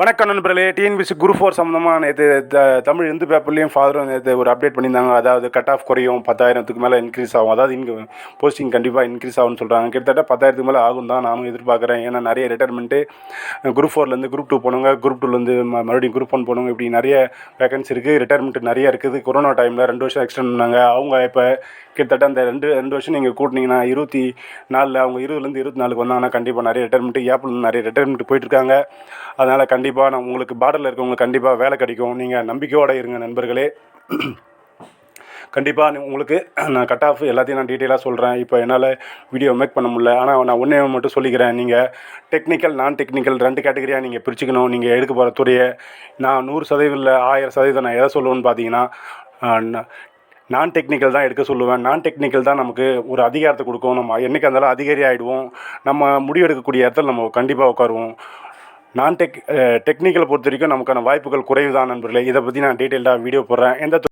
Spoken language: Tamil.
வணக்கம் நண்பர்களே டிஎன்பிசி குரூப் ஃபோர் சம்மந்தமாக நேற்று தமிழ் இந்து பேப்பர்லேயும் ஃபாதரும் நேற்று ஒரு அப்டேட் பண்ணியிருந்தாங்க. அதாவது கட் ஆஃப் குறையும் பத்தாயிரத்துக்கு மேலே இன்க்ரீஸ் ஆகும். அதாவது இங்கே போஸ்டிங் கண்டிப்பாக இன்க்ரீஸ் ஆகும்னு சொல்கிறாங்க கிட்டத்தட்ட பத்தாயிரத்துக்கு மேலே ஆகும் தான் நானும் எதிர்பார்க்குறேன். ஏன்னா நிறைய ரிட்டைர்மெண்ட்டு குரூப் ஃபோர்லேருந்து குரூப் டூ போனவங்க குரூப் டூலேருந்து மறுபடியும் குரூப் ஒன் போனவங்க இப்படி நிறைய வேகன்சி இருக்குது ரிட்டைர்மெண்ட் நிறைய இருக்குது. கொரோனா டைமில் ரெண்டு வருஷம் எக்ஸ்டெண்ட் பண்ணாங்க. அவங்க இப்போ கிட்டத்தட்ட அந்த ரெண்டு ரெண்டு வருஷம் நீங்கள் கூட்டினீங்கன்னா இருபத்தி நாலில் அவங்க இருபதுலேருந்து இருபத்தி நாலுக்கு வந்தாங்கன்னா கண்டிப்பாக நிறைய ரிட்டைர்மெண்ட்டு ஏப்பிள் நிறைய ரிட்டைர்மெண்ட் போயிட்டுருக்காங்க அதனால் கண்டிப்பாக நான் உங்களுக்கு பார்டரில் இருக்கவங்களுக்கு கண்டிப்பாக வேலை கிடைக்கும். நீங்கள் நம்பிக்கையோடு இருங்க நண்பர்களே. கண்டிப்பாக உங்களுக்கு நான் கட் ஆஃப் எல்லாத்தையும் நான் டீட்டெயிலாக சொல்கிறேன் இப்போ என்னால் வீடியோ மேக் பண்ண முடியல. ஆனால் நான் ஒன்றே மட்டும் சொல்லிக்கிறேன். நீங்கள் டெக்னிக்கல் நான் டெக்னிக்கல் ரெண்டு கேட்டகரியாக நீங்கள் பிரிச்சுக்கணும். நீங்கள் எடுக்க போகிற துறையை நான் நூறு சதவீதம் இல்லை ஆயிரம் சதவீதம் நான் எதை சொல்லுவேன்னு பார்த்தீங்கன்னா நான் டெக்னிக்கல் தான் எடுக்க சொல்லுவேன். நான் டெக்னிக்கல் தான் நமக்கு ஒரு அதிகாரத்தை கொடுக்கும். நம்ம என்றைக்கு இருந்தாலும் அதிகாரி ஆகிடுவோம் நம்ம முடிவு எடுக்கக்கூடிய இடத்துல நம்ம கண்டிப்பாக உட்காருவோம். நான் டெக் டெக்னிக்கலை பொறுத்த வரைக்கும் நமக்கான வாய்ப்புகள் குறைவு தான் நண்பர்களே. இதை பற்றி நான் டீட்டெயில்டாக வீடியோ போடுறேன். எந்த